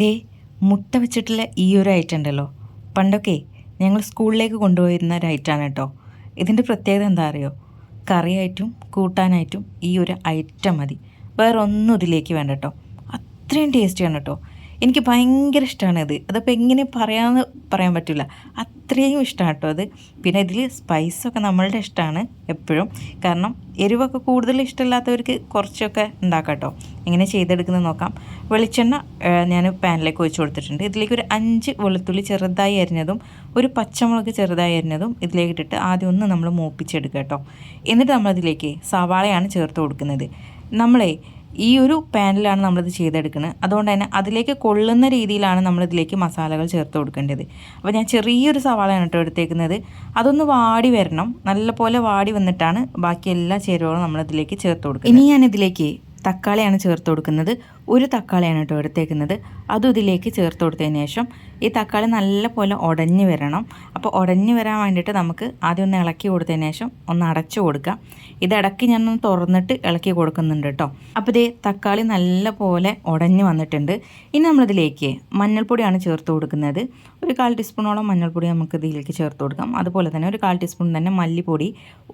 ദേ മുട്ട വെച്ചിട്ടുള്ള ഈ ഒരു ഐറ്റം ഉണ്ടല്ലോ. പണ്ടൊക്കെ ഞങ്ങൾ സ്കൂളിലേക്ക് കൊണ്ടുപോയിരുന്ന ഒരു ഐറ്റമാണ് കേട്ടോ ഇതിന്റെ പ്രത്യേകത എന്താ അറിയോ? കറിയായിട്ടും കൂട്ടാനായിട്ടും ഈ ഒരു ഐറ്റം മതി. വേറെ ഒന്നും ഇതിലേക്ക് വേണ്ട കേട്ടോ അത്രയും ടേസ്റ്റിയാണ് കേട്ടോ എനിക്ക് ഭയങ്കര ഇഷ്ടമാണ് അത് അതപ്പോൾ എങ്ങനെ പറയാമെന്ന് പറയാൻ പറ്റില്ല. അത്രയും ഇഷ്ടമാണ് കേട്ടോ അത്. പിന്നെ ഇതിൽ സ്പൈസൊക്കെ നമ്മളുടെ ഇഷ്ടമാണ് എപ്പോഴും. കാരണം എരിവൊക്കെ കൂടുതൽ ഇഷ്ടമില്ലാത്തവർക്ക് കുറച്ചൊക്കെ ഉണ്ടാക്കാം കേട്ടോ. എങ്ങനെ ചെയ്തെടുക്കുന്നത് നോക്കാം. വെളിച്ചെണ്ണ ഞാൻ പാനിലേക്ക് ഒഴിച്ച് കൊടുത്തിട്ടുണ്ട്. ഇതിലേക്ക് ഒരു അഞ്ച് വെളുത്തുള്ളി ചെറുതായി അരിഞ്ഞതും ഒരു പച്ചമുളക് ചെറുതായി അരിഞ്ഞതും ഇതിലേക്ക് ഇട്ടിട്ട് ആദ്യം ഒന്ന് നമ്മൾ മൂപ്പിച്ചെടുക്കുക കേട്ടോ. എന്നിട്ട് നമ്മളതിലേക്ക് സവാളയാണ് ചേർത്ത് കൊടുക്കുന്നത്. നമ്മളെ ഈ ഒരു പാനിലാണ് നമ്മളിത് ചെയ്തെടുക്കുന്നത് അതുകൊണ്ട് തന്നെ അതിലേക്ക് കൊള്ളുന്ന രീതിയിലാണ് നമ്മളിതിലേക്ക് മസാലകൾ ചേർത്ത് കൊടുക്കേണ്ടത്. അപ്പോൾ ഞാൻ ചെറിയൊരു സവാളയാണ് കേട്ടോ എടുത്തേക്കുന്നത്. അതൊന്ന് വാടി വരണം. നല്ലപോലെ വാടി വന്നിട്ടാണ് ബാക്കി എല്ലാ ചേരുവകളും നമ്മളിതിലേക്ക് ചേർത്ത് കൊടുക്കുക ഇനി ഞാൻ ഇതിലേക്ക് തക്കാളിയാണ് ചേർത്ത് കൊടുക്കുന്നത്. ഒരു തക്കാളിയാണ് കേട്ടോ എടുത്തേക്കുന്നത്. അതും ഇതിലേക്ക് ചേർത്ത് കൊടുത്തതിന് ശേഷം ഈ തക്കാളി നല്ലപോലെ ഉടഞ്ഞു വരണം. അപ്പോൾ ഉടഞ്ഞു വരാൻ വേണ്ടിയിട്ട് നമുക്ക് ആദ്യം ഒന്ന് ഇളക്കി കൊടുത്തതിന് ശേഷം ഒന്ന് അടച്ചു കൊടുക്കാം. ഇത് ഞാനൊന്ന് തുറന്നിട്ട് ഇളക്കി കൊടുക്കുന്നുണ്ട് കേട്ടോ. അപ്പോൾ ഇതേ തക്കാളി നല്ലപോലെ ഉടഞ്ഞു വന്നിട്ടുണ്ട്. ഇനി നമ്മളിതിലേക്ക് മഞ്ഞൾപ്പൊടിയാണ് ചേർത്ത് കൊടുക്കുന്നത്. ഒരു കാൽ ടീസ്പൂണോളം മഞ്ഞൾപ്പൊടി നമുക്ക് ഇതിലേക്ക് ചേർത്ത് കൊടുക്കാം. അതുപോലെ തന്നെ ഒരു കാൽ ടീസ്പൂൺ തന്നെ മല്ലിപ്പൊടി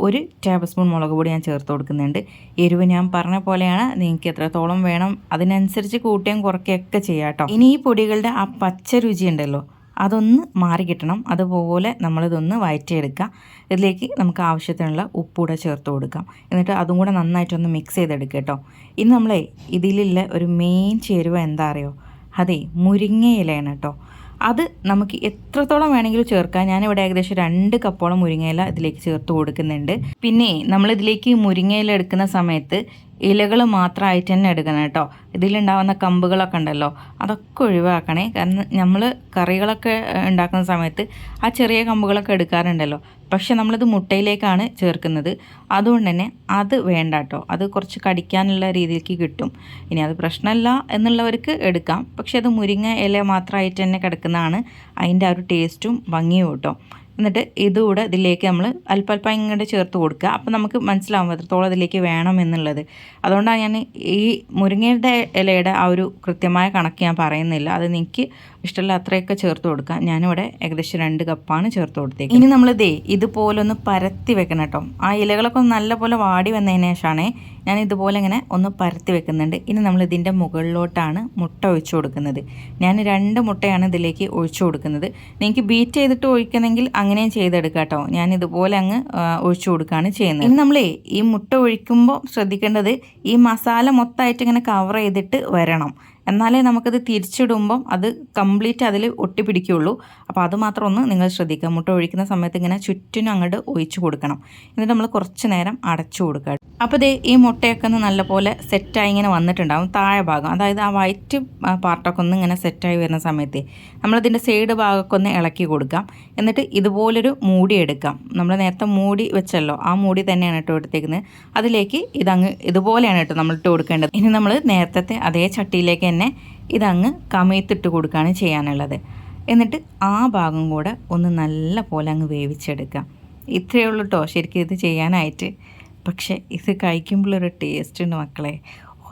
ഒരു ടേബിൾ സ്പൂൺ മുളക് പൊടി ഞാൻ ചേർത്ത് കൊടുക്കുന്നുണ്ട്. എരിവ് ഞാൻ പറഞ്ഞ പോലെയാണ്. നിങ്ങൾക്ക് എത്രത്തോളം വേണം അതിനനുസരിച്ച് കൂട്ടുകയും കുറയ്ക്കുകയൊക്കെ ചെയ്യാം കേട്ടോ. ഇനി ഈ പൊടികളുടെ ആ പച്ച രുചി ഉണ്ടല്ലോ അതൊന്ന് മാറി കിട്ടണം. അതുപോലെ നമ്മളിതൊന്ന് വയറ്റിയെടുക്കുക. ഇതിലേക്ക് നമുക്ക് ആവശ്യത്തിനുള്ള ഉപ്പൂടെ ചേർത്ത് കൊടുക്കാം. എന്നിട്ട് അതും കൂടെ നന്നായിട്ടൊന്ന് മിക്സ് ചെയ്തെടുക്കുക കേട്ടോ. ഇനി നമ്മളെ ഇതിലുള്ള ഒരു മെയിൻ ചേരുവ എന്താ അറിയോ? അതെ മുരിങ്ങയിലയാണ് കേട്ടോ. അത് നമുക്ക് എത്രത്തോളം വേണമെങ്കിലും ചേർക്കാം. ഞാനിവിടെ ഏകദേശം രണ്ട് കപ്പോളം മുരിങ്ങയില ഇതിലേക്ക് ചേർത്ത് കൊടുക്കുന്നുണ്ട്. പിന്നെ നമ്മളിതിലേക്ക് മുരിങ്ങയില എടുക്കുന്ന സമയത്ത് ഇലകൾ മാത്രമായിട്ട് തന്നെ എടുക്കണം കേട്ടോ. ഇതിലുണ്ടാകുന്ന കമ്പുകളൊക്കെ ഉണ്ടല്ലോ അതൊക്കെ ഒഴിവാക്കണേ. കാരണം നമ്മൾ കറികളൊക്കെ ഉണ്ടാക്കുന്ന സമയത്ത് ആ ചെറിയ കമ്പുകളൊക്കെ എടുക്കാറുണ്ടല്ലോ. പക്ഷെ നമ്മളിത് മുട്ടയിലേക്കാണ് ചേർക്കുന്നത്. അതുകൊണ്ട് തന്നെ അത് വേണ്ട കേട്ടോ. അത് കുറച്ച് കടിക്കാനുള്ള രീതിയിലേക്ക് കിട്ടും. ഇനി അത് പ്രശ്നമല്ല എന്നുള്ളവർക്ക് എടുക്കാം. പക്ഷെ അത് മുരിങ്ങ ഇല മാത്രമായിട്ട് തന്നെ കിടക്കുന്നതാണ്. അതിന്റെ ആ ഒരു ടേസ്റ്റും ഭംഗിയും കേട്ടോ. എന്നിട്ട് ഇതുകൂടെ ഇതിലേക്ക് നമ്മൾ അല്പല്പം ഇങ്ങോട്ട് ചേർത്ത് കൊടുക്കുക. അപ്പോൾ നമുക്ക് മനസ്സിലാവും എത്രത്തോളം ഇതിലേക്ക് വേണം എന്നുള്ളത്. അതുകൊണ്ടാണ് ഞാൻ ഈ മുരിങ്ങയുടെ ഇലയുടെ ആ ഒരു കൃത്യമായ കണക്ക് ഞാൻ പറയുന്നില്ല. അത് എനിക്ക് ഇഷ്ടമുള്ള അത്രയൊക്കെ ചേർത്ത് കൊടുക്കാം ഞാനിവിടെ ഏകദേശം രണ്ട് കപ്പാണ് ചേർത്ത് കൊടുത്തേക്ക് ഇനി നമ്മളിതേ ഇതുപോലെ പരത്തി വെക്കണം കേട്ടോ. ആ ഇലകളൊക്കെ ഒന്ന് നല്ലപോലെ വാടി വന്നതിന് ശേഷമാണ് ഞാൻ ഇതുപോലെ ഇങ്ങനെ ഒന്ന് പരത്തി വെക്കുന്നുണ്ട്. ഇനി നമ്മൾ ഇതിന്റെ മുകളിലോട്ടാണ് മുട്ട ഒഴിച്ചു കൊടുക്കുന്നത്. ഞാൻ രണ്ട് മുട്ടയാണ് ഇതിലേക്ക് ഒഴിച്ചു കൊടുക്കുന്നത്. നിങ്ങൾക്ക് ബീറ്റ് ചെയ്തിട്ട് ഒഴിക്കുന്നെങ്കിൽ അങ്ങനെയും ചെയ്തെടുക്കാം കേട്ടോ ഞാൻ ഇതുപോലെ അങ്ങ് ഒഴിച്ചു കൊടുക്കുകയാണ് ചെയ്യുന്നത്. ഇനി നമ്മളേ ഈ മുട്ട ഒഴിക്കുമ്പോൾ ശ്രദ്ധിക്കേണ്ടത് ഈ മസാല മൊത്തമായിട്ട് ഇങ്ങനെ കവർ ചെയ്തിട്ട് വരണം. എന്നാലേ നമുക്കത് തിരിച്ചിടുമ്പം അത് കംപ്ലീറ്റ് അതിൽ ഒട്ടിപ്പിടിക്കുകയുള്ളൂ. അപ്പോൾ അത് മാത്രം ഒന്ന് നിങ്ങൾ ശ്രദ്ധിക്കുക. മുട്ട ഒഴിക്കുന്ന സമയത്ത് ഇങ്ങനെ ചുറ്റിനും അങ്ങോട്ട് ഒഴിച്ചു കൊടുക്കണം. എന്നിട്ട് നമ്മൾ കുറച്ച് നേരം അടച്ചു കൊടുക്കുക. അപ്പോൾ ദേ ഈ മുട്ടയൊക്കെ ഒന്ന് നല്ലപോലെ സെറ്റായി ഇങ്ങനെ വന്നിട്ടുണ്ടാകും താഴെ ഭാഗം. അതായത് ആ വൈറ്റ് പാർട്ടൊക്കെ ഒന്ന് ഇങ്ങനെ സെറ്റായി വരുന്ന സമയത്ത് നമ്മളതിന്റെ സൈഡ് ഭാഗമൊക്കെ ഒന്ന് ഇളക്കി കൊടുക്കാം. എന്നിട്ട് ഇതുപോലൊരു മൂടി എടുക്കാം. നമ്മൾ നേരത്തെ മൂടി വെച്ചല്ലോ. ആ മൂടി തന്നെയാണ് ഇട്ട് കൊടുത്തേക്കുന്നത്. അതിലേക്ക് ഇതങ്ങ് ഇതുപോലെയാണ് കേട്ടോ നമ്മൾ ഇട്ട് കൊടുക്കേണ്ടത്. ഇനി നമ്മൾ നേരത്തെ അതേ ചട്ടിയിലേക്ക് തന്നെ ഇതങ്ങ് കമയത്തിട്ട് കൊടുക്കുകയാണ് ചെയ്യാനുള്ളത്. എന്നിട്ട് ആ ഭാഗം കൂടെ ഒന്ന് നല്ല പോലെ അങ്ങ് വേവിച്ചെടുക്കാം. ഇത്രയേ ഉള്ളൂ കേട്ടോ ശരിക്കും ഇത് ചെയ്യാനായിട്ട്. പക്ഷേ ഇത് കഴിക്കുമ്പോഴൊരു ടേസ്റ്റ് ഉണ്ട് മക്കളെ.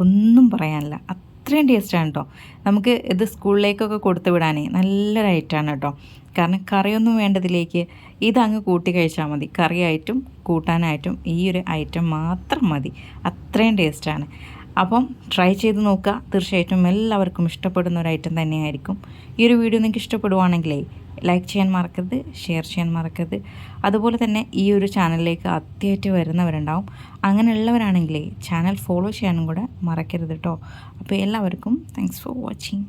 ഒന്നും പറയാനില്ല. അത്രയും ടേസ്റ്റാണ് കേട്ടോ നമുക്ക് ഇത് സ്കൂളിലേക്കൊക്കെ കൊടുത്തു വിടാനേ നല്ലൊരു കേട്ടോ കാരണം കറിയൊന്നും വേണ്ടതിലേക്ക് ഇതങ്ങ് കൂട്ടി കഴിച്ചാൽ മതി. കറിയായിട്ടും കൂട്ടാനായിട്ടും ഈ ഒരു ഐറ്റം മാത്രം മതി. അത്രയും ടേസ്റ്റാണ് അപ്പം ട്രൈ ചെയ്ത് നോക്കുക. തീർച്ചയായിട്ടും എല്ലാവർക്കും ഇഷ്ടപ്പെടുന്ന ഒരു ഐറ്റം തന്നെയായിരിക്കും. ഈ ഒരു വീഡിയോ നിങ്ങൾക്ക് ഇഷ്ടപ്പെടുവാണെങ്കിലേ ലൈക്ക് ചെയ്യാൻ മറക്കരുത് ഷെയർ ചെയ്യാൻ മറക്കരുത്. അതുപോലെ തന്നെ ഈ ഒരു ചാനലിലേക്ക് ആദ്യമായിട്ട് വരുന്നവരുണ്ടാവും. അങ്ങനെയുള്ളവരാണെങ്കിലേ ചാനൽ ഫോളോ ചെയ്യാനും കൂടെ മറക്കരുത് കേട്ടോ അപ്പോൾ എല്ലാവർക്കും താങ്ക്സ് ഫോർ വാച്ചിങ്